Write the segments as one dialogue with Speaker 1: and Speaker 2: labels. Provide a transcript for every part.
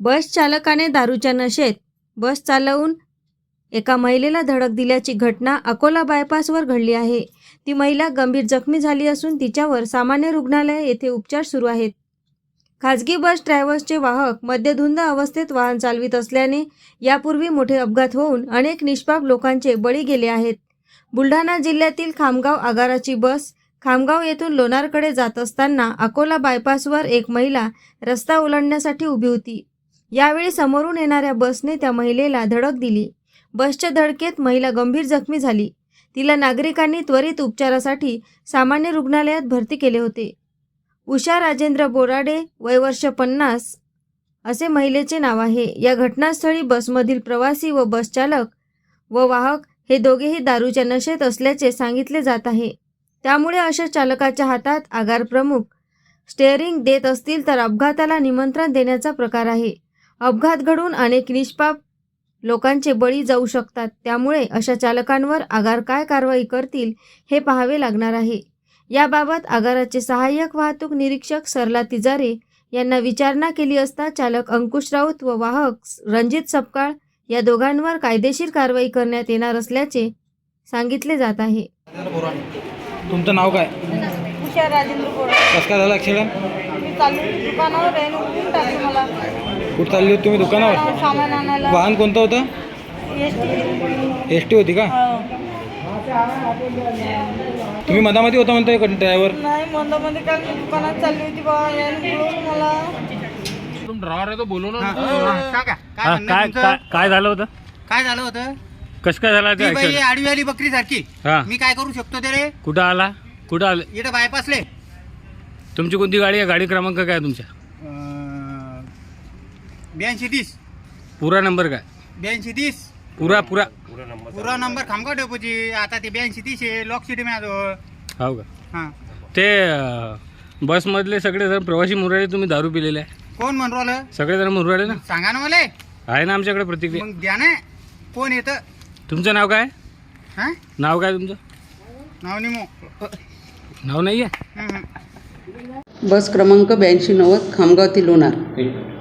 Speaker 1: बस चालकाने दारूच्या नशेत बस चालवून एका महिलेला धडक दिल्याची घटना अकोला बायपासवर घडली आहे. ती महिला गंभीर जखमी झाली असून तिच्यावर सामान्य रुग्णालय येथे उपचार सुरू आहेत. खाजगी बस ड्रायव्हर्सचे वाहक मद्यधुंद अवस्थेत वाहन चालवित असल्याने यापूर्वी मोठे अपघात होऊन अनेक निष्पाप लोकांचे बळी गेले आहेत. बुलढाणा जिल्ह्यातील खामगाव आगाराची बस खामगाव येथून लोणारकडे जात असताना अकोला बायपासवर एक महिला रस्ता ओलांडण्यासाठी उभी होती. यावेळी समोरून येणाऱ्या बसने त्या महिलेला धडक दिली. बसच्या धडकेत महिला गंभीर जखमी झाली. तिला नागरिकांनी त्वरित उपचारासाठी सामान्य रुग्णालयात भरती केले होते. उषा राजेंद्र बोराडे वय वर्ष पन्नास असे महिलेचे नाव आहे. या घटनास्थळी बसमधील प्रवासी व बसचालक व वाहक हे दोघेही दारूच्या नशेत असल्याचे सांगितले जात आहे. त्यामुळे अशा चालकाच्या हातात आगार प्रमुख स्टेअरिंग देत असतील तर अपघाताला निमंत्रण देण्याचा प्रकार आहे. अपघात घडून अनेक निष्पाप लोकांचे बळी जाऊ शकतात. त्यामुळे अशा चालकांवर आगार काय कारवाई करतील हे पाहावे लागणार आहे. याबाबत आगाराचे सहाय्यक वाहतूक निरीक्षक सरला तिजारे यांना विचारणा केली असता चालक अंकुश राऊत व वाहक रणजित सपकाळ या दोघांवर कायदेशीर कारवाई करण्यात येणार असल्याचे सांगितले जात आहे.
Speaker 2: तुमचं नाव काय?
Speaker 3: राजेंद्र बोरा
Speaker 2: कसं काय झालं
Speaker 3: दुकानावर आहे ना
Speaker 2: कुठं चालली होती तुम्ही दुकानावर?
Speaker 3: सामान आणायला.
Speaker 2: वाहन कोणतं होतं?
Speaker 3: एस टी
Speaker 2: होती का? तुम्ही मधामध्ये होता म्हणतोय ड्रायव्हर?
Speaker 3: नाही मंदामध्ये काल मी दुकानात चालली होती बा. याने बोलवलं मला
Speaker 4: हा, काय काय काय झालं होतं?
Speaker 5: काय झालं होतं?
Speaker 4: कसं काय झालं
Speaker 5: ती बाई
Speaker 4: ते
Speaker 5: आडवी आली बकरी सारखी
Speaker 4: हा.
Speaker 5: मी काय करू शकतो ते रे?
Speaker 4: कुठं आला? कुठं आलं?
Speaker 5: इथं बायपासले
Speaker 4: तुमची कोणती गाडी आहे? गाडी क्रमांक काय आहे तुमच्या
Speaker 5: ब्याऐंशी तीस.
Speaker 4: पुरा नंबर काय?
Speaker 5: ब्याऐंशी तीस.
Speaker 4: पुरा पुरा.
Speaker 5: पुरा नंबर. खामगाव डेपोची. आता ते ब्याऐंशी तीस आहे लॉक सिटी माझ्याजवळ
Speaker 4: हो का?
Speaker 5: हां.
Speaker 4: ते अं, बसमधले सगळे जण प्रवासी मुराडे तुम्ही दारू पिलेले आहे.
Speaker 5: कोण म्हणून राहिलं?
Speaker 4: सगळे जण मुरवाडे ना?
Speaker 5: सांगा ना मला.
Speaker 4: आहे ना आमच्याकडे प्रतिक्रिया?
Speaker 5: मग द्या ना. कोण येतं?
Speaker 4: तुमचं नाव काय?
Speaker 5: हां?
Speaker 4: नाव काय तुमचं?
Speaker 5: नाव निमो.
Speaker 4: नाव नाही आहे.
Speaker 6: बस क्रमांक ब्याऐंशी नव्वद खामगाव ते लोणार हां,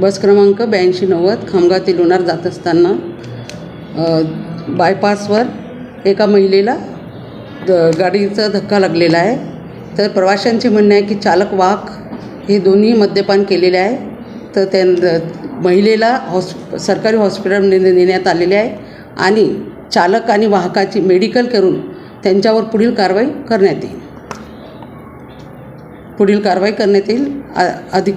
Speaker 6: बस क्रमांक ब्याऐंशी नव्वद खामगाव ते लोणार जात असताना बायपासवर एका महिलेला द गाडीचा धक्का लागलेला आहे. तर प्रवाशांचे म्हणणे आहे की चालक वाहक हे दोन्ही मद्यपान केलेले आहे. तर त्या महिलेला हॉस् सरकारी हॉस्पिटलमध्ये ने- नेण्यात आलेले आहे आणि चालक आणि वाहकाची मेडिकल करून त्यांच्यावर पुढील कारवाई करण्यात येईल. पुढील कारवाई करण्यात येईल. आ- अधिक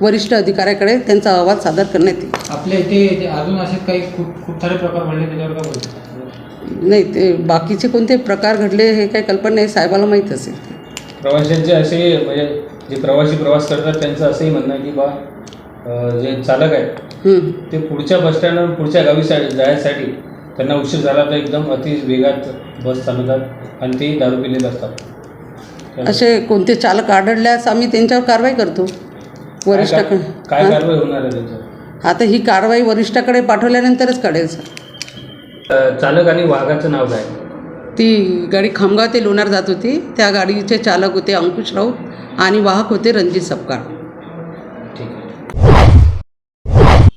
Speaker 6: वरिष्ठ अधिकाऱ्याकडे त्यांचा अहवाल सादर करण्यात येईल.
Speaker 2: आपल्या इथे ते अजून असे काही खूप खूप सारे प्रकार घडले त्याच्यावर काय बोलतो
Speaker 6: नाही ते बाकीचे कोणते प्रकार घडले हे काही कल्पना नाही साहेबाला माहीत असेल ते.
Speaker 7: प्रवाशांचे असे म्हणजे जे प्रवासी प्रवास करतात त्यांचं असंही म्हणणं आहे की बा जे चालक आहेत
Speaker 6: हं.
Speaker 7: ते पुढच्या बसस्टँडवर पुढच्या गावी जायसाठी त्यांना उशीर झाला तर एकदम अति वेगात बस चालवतात आणि तेही दारू पिलेले असतात.
Speaker 6: असे कोणते चालक आढळल्यास आम्ही त्यांच्यावर कारवाई करतो. वरिष्ठाकडे.
Speaker 7: कार- काय
Speaker 6: हां?
Speaker 7: कारवाई होणार आहे त्यांच्यावर?
Speaker 6: आता ही कारवाई वरिष्ठाकडे पाठवल्यानंतरच काढेल सर.
Speaker 7: अं, चालक आणि वाहकाचं नाव काय?
Speaker 6: ती गाडी खामगाव ते लोणार जात होती. त्या गाडीचे चालक होते अंकुश राऊत आणि वाहक होते रणजित सपकाळ.